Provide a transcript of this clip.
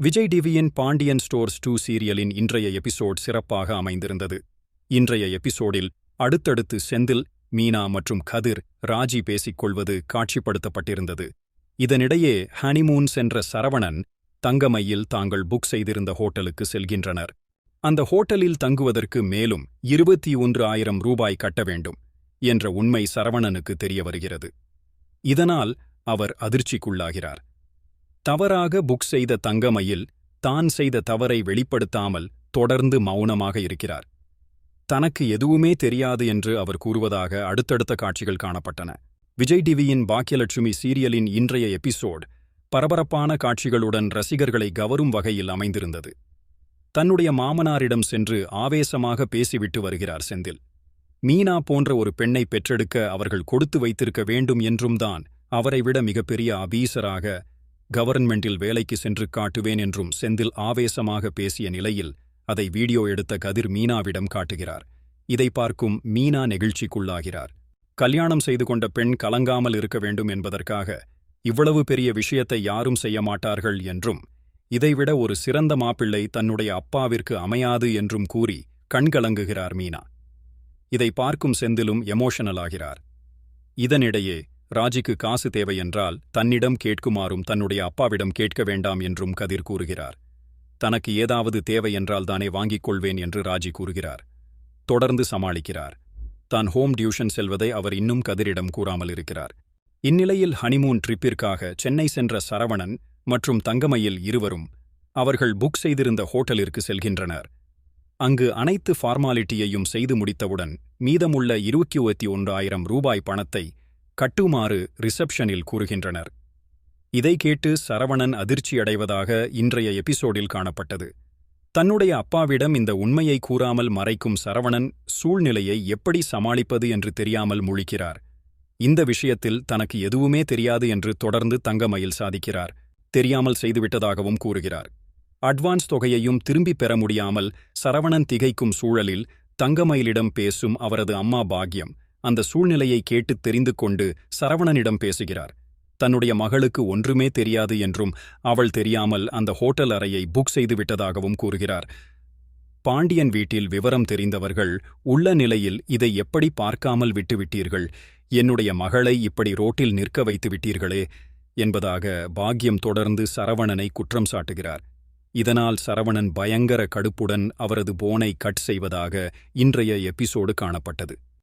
விஜய் டிவியின் Pandian stores two சீரியலின் இன்றைய episode சிறப்பாக அமைந்திருந்தது. இன்றைய எபிசோடில் அடுத்தடுத்து செந்தில் மீனா மற்றும் கதிர் ராஜி பேசிக் கொள்வது காட்சிப்படுத்தப்பட்டிருந்தது. இதனிடையே ஹனிமூன் சென்ற சரவணன் தங்கமையில் தாங்கள் புக் செய்திருந்த ஹோட்டலுக்கு செல்கின்றனர். அந்த ஹோட்டலில் தங்குவதற்கு மேலும் இருபத்தி ஒன்று ஆயிரம் ரூபாய் கட்ட வேண்டும் என்ற உண்மை சரவணனுக்கு தெரிய வருகிறது. இதனால் அவர் அதிர்ச்சிக்குள்ளாகிறார். தவறாக புக் செய்த தங்கமயில் தான் செய்த தவறை வெளிப்படுத்தாமல் தொடர்ந்து மௌனமாக இருக்கிறார். தனக்கு எதுவுமே தெரியாது என்று அவர் கூறுவதாக அடுத்தடுத்த காட்சிகள் காணப்பட்டன. விஜய் டிவியின் பாக்கியலட்சுமி சீரியலின் இன்றைய எபிசோட் பரபரப்பான காட்சிகளுடன் ரசிகர்களை கவரும் வகையில் அமைந்திருந்தது. தன்னுடைய மாமனாரிடம் சென்று ஆவேசமாக பேசிவிட்டு வருகிறார் செந்தில். மீனா போன்ற ஒரு பெண்ணை பெற்றெடுக்க அவர்கள் கொடுத்து வைத்திருக்க வேண்டும் என்றும் தான் அவரை விட மிகப்பெரிய அபீசராக கவர்ன்மெண்டில் வேலைக்கு சென்று காட்டுவேன் என்றும் செந்தில் ஆவேசமாக பேசிய நிலையில் அதை வீடியோ எடுத்த கதிர் மீனாவிடம் காட்டுகிறார். இதை பார்க்கும் மீனா நெகிழ்ச்சிக்குள்ளாகிறார். கல்யாணம் செய்து கொண்ட பெண் கலங்காமல் இருக்க வேண்டும் என்பதற்காக இவ்வளவு பெரிய விஷயத்தை யாரும் செய்ய மாட்டார்கள் என்றும் இதைவிட ஒரு சிறந்த மாப்பிள்ளை தன்னுடைய அப்பாவிற்கு அமையாது என்றும் கூறி கண்கலங்குகிறார் மீனா. இதை பார்க்கும் செந்திலும் எமோஷனல் ஆகிறார். இதனிடையே ராஜிக்கு காசு தேவையென்றால் தன்னிடம் கேட்குமாறும் தன்னுடைய அப்பாவிடம் கேட்க வேண்டாம் என்றும் கதிர் கூறுகிறார். தனக்கு ஏதாவது தேவை என்றால்தானே வாங்கிக் கொள்வேன் என்று ராஜி கூறுகிறார். தொடர்ந்து சமாளிக்கிறார். தான் ஹோம் டியூஷன் செல்வதை அவர் இன்னும் கதிரிடம் கூறாமல் இருக்கிறார். இந்நிலையில் ஹனிமூன் ட்ரிப்பிற்காக சென்னை சென்ற சரவணன் மற்றும் தங்கமையில் இருவரும் அவர்கள் புக் செய்திருந்த ஹோட்டலிற்கு செல்கின்றனர். அங்கு அனைத்து ஃபார்மாலிட்டியையும் செய்து முடித்தவுடன் மீதமுள்ள இருபத்தி ஒன்றாயிரம் ரூபாய் பணத்தை கட்டுமாறு ரிசப்ஷனில் கூறுகின்றனர். இதை கேட்டு சரவணன் அதிர்ச்சியடைவதாக இன்றைய எபிசோடில் காணப்பட்டது. தன்னுடைய அப்பாவிடம் இந்த உண்மையை கூறாமல் மறைக்கும் சரவணன் சூழ்நிலையை எப்படி சமாளிப்பது என்று தெரியாமல் முழிக்கிறார். இந்த விஷயத்தில் தனக்கு எதுவுமே தெரியாது என்று தொடர்ந்து தங்கமயில் சாதிக்கிறார். தெரியாமல் செய்துவிட்டதாகவும் கூறுகிறார். அட்வான்ஸ் தொகையையும் திரும்பிப் பெற முடியாமல் சரவணன் திகைக்கும் சூழலில் தங்கமயிலிடம் பேசும் அவரது அம்மா பாக்யம் அந்த சூழ்நிலையை கேட்டுத் தெரிந்து கொண்டு சரவணனிடம் பேசுகிறார். தன்னுடைய மகளுக்கு ஒன்றுமே தெரியாது என்றும் அவள் தெரியாமல் அந்த ஹோட்டல் அறையை புக் செய்துவிட்டதாகவும் கூறுகிறார். பாண்டியன் வீட்டில் விவரம் தெரிந்தவர்கள் உள்ள நிலையில் இதை எப்படி பார்க்காமல் விட்டுவிட்டீர்கள்? என்னுடைய மகளை இப்படி ரோட்டில் நிற்க வைத்து விட்டீர்களே? என்பதாக பாக்யம் தொடர்ந்து சரவணனை குற்றம் சாட்டுகிறார். இதனால் சரவணன் பயங்கர கடுப்புடன் அவரது போனை கட் செய்வதாக இன்றைய எபிசோடு காணப்பட்டது.